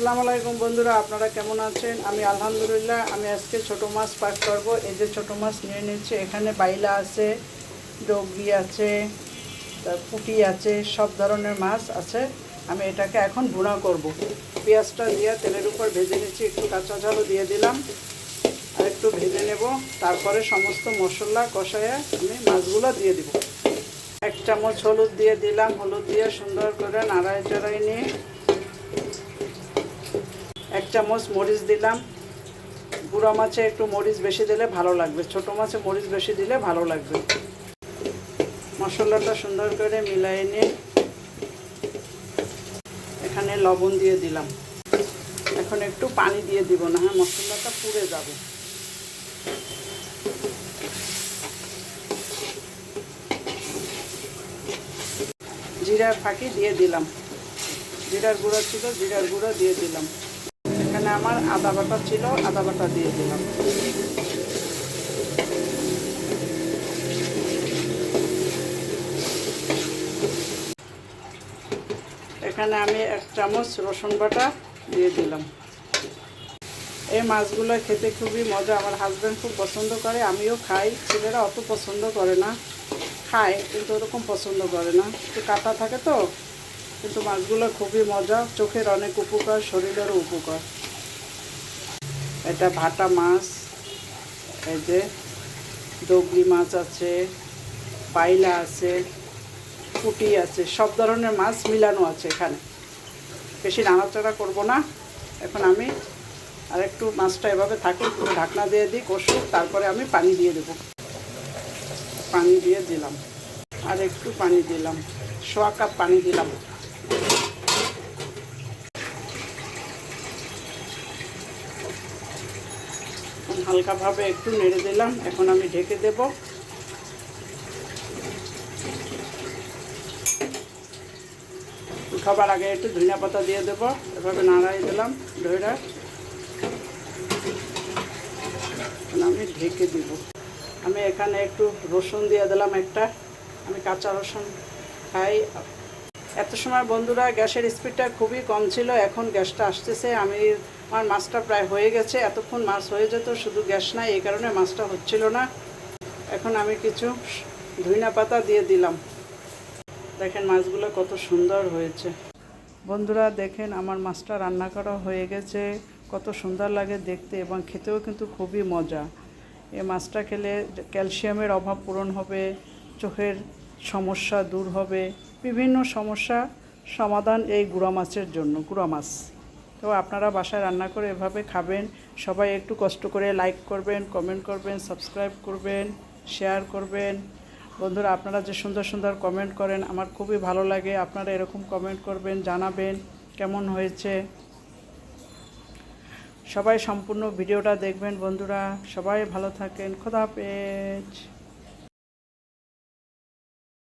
আসসালামু আলাইকুম বন্ধুরা, আপনারা কেমন আছেন? আমি আলহামদুলিল্লাহ, আমি আজকে ছোট মাছ পাক করব। এই যে ছোট মাছ নিয়ে নিচ্ছি, এখানে বাইলা আছে ডগরি আছে পুঁটি আছে, সব ধরনের মাছ আছে। আমি এটাকে এখন ভুনা করব। পেঁয়াজটা দিয়ে তেলের উপর ভেজে নিচ্ছি, একটু কাঁচা ঝালও দিয়ে দিলাম। আর একটু ভেজে নেব, তারপরে সমস্ত মশলা কষায় আমি মাছগুলো দিয়ে দিব। এক চামচ হলুদ দিয়ে দিলাম, হলুদ দিয়ে সুন্দর করে নাড়াই চড়াই নিয়ে এক চামচ মরিচ দিলাম। গুঁড়া মাছে একটু মরিচ বেশি দিলে ভালো লাগবে। ছোট মাছে মরিচ বেশি দিলে ভালো লাগবে। মশলাটা সুন্দর করে মিলাই নিয়ে এখানে লবণ দিয়ে দিলাম। এখন একটু পানি দিয়ে দিব, না হ্যাঁ মশলাটা পুড়ে যাবে। জিরার ফাঁকি দিয়ে দিলাম। জিরার গুঁড়ো ছিল, জিরার গুঁড়ো দিয়ে দিলাম। এখানে আমার আদা বাটা ছিল, আদা বাটা দিয়ে দিলাম। এখানে আমি এক চামচ রসুন বাটা দিয়ে দিলাম। এই মাছগুলো খেতে খুবই মজা, আমার হাজব্যান্ড খুব পছন্দ করে, আমিও খাই। ছেলেরা অত পছন্দ করে না, খায়, কিন্তু ওরকম পছন্দ করে না। একটু কাটা থাকে তো, কিন্তু মাছগুলো খুবই মজা, চোখের অনেক উপকার, শরীরেরও উপকার। এটা ভাটা মাছ, এই যে ডগরি মাছ আছে, পাইলা আছে, পুঁটি আছে, সব ধরনের মাছ মিলানো আছে এখানে। বেশি নাড়াচাড়া করব না। এখন আমি আর একটু মাছটা এভাবে একটু ঢাকনা দিয়ে দিই, কষুক, তারপরে আমি পানি দিয়ে দেবো। পানি দিয়ে দিলাম। আর একটু পানি দিলাম। সোয়া কাপ পানি দিলাম। হালকাভাবে একটু নেড়ে দিলাম, এখন আমি ঢেকে দেব। খাবার আগে একটু ধনিয়া পাতা দিয়ে দেবো, এভাবে নাড়াই দিলাম, ধৈরা। আমি ঢেকে দিব। আমি এখানে একটু রসুন দিয়ে দিলাম একটা। আমি কাঁচা রসুন খাই এত সময় বন্ধুরা, গ্যাসের স্পিডটা খুবই কম ছিল, এখন গ্যাসটা আসতেছে আমি আমার মাছটা প্রায় হয়ে গেছে, এতক্ষণ মাছ হয়ে যেত, শুধু গ্যাস নাই, এই কারণে মাছটা হচ্ছিল না। এখন আমি কিছু ধুইনা পাতা দিয়ে দিলাম। দেখেন মাছগুলো কত সুন্দর হয়েছে। বন্ধুরা, দেখেন আমার মাছটা রান্না করা হয়ে গেছে, কত সুন্দর লাগে দেখতে এবং খেতেও কিন্তু খুবই মজা। এই মাছটা খেলে ক্যালসিয়ামের অভাব পূরণ হবে, চোখের সমস্যা দূর হবে। বিভিন্ন সমস্যা সমাধান এই গুঁড়া মাছের জন্য, গুঁড়া মাছ। তো আপনারা বাসায় রান্না করে এভাবে খাবেন। সবাই একটু কষ্ট করে লাইক করবেন কমেন্ট করবেন সাবস্ক্রাইব করবেন শেয়ার করবেন। বন্ধুরা, আপনারা যে সুন্দর সুন্দর কমেন্ট করেন, আমার খুবই ভালো লাগে। আপনারা এরকম কমেন্ট করবেন, জানাবেন কেমন হয়েছে। সবাই সম্পূর্ণ ভিডিওটা দেখবেন, বন্ধুরা। সবাই ভালো থাকেন। খোদা হাফেজ।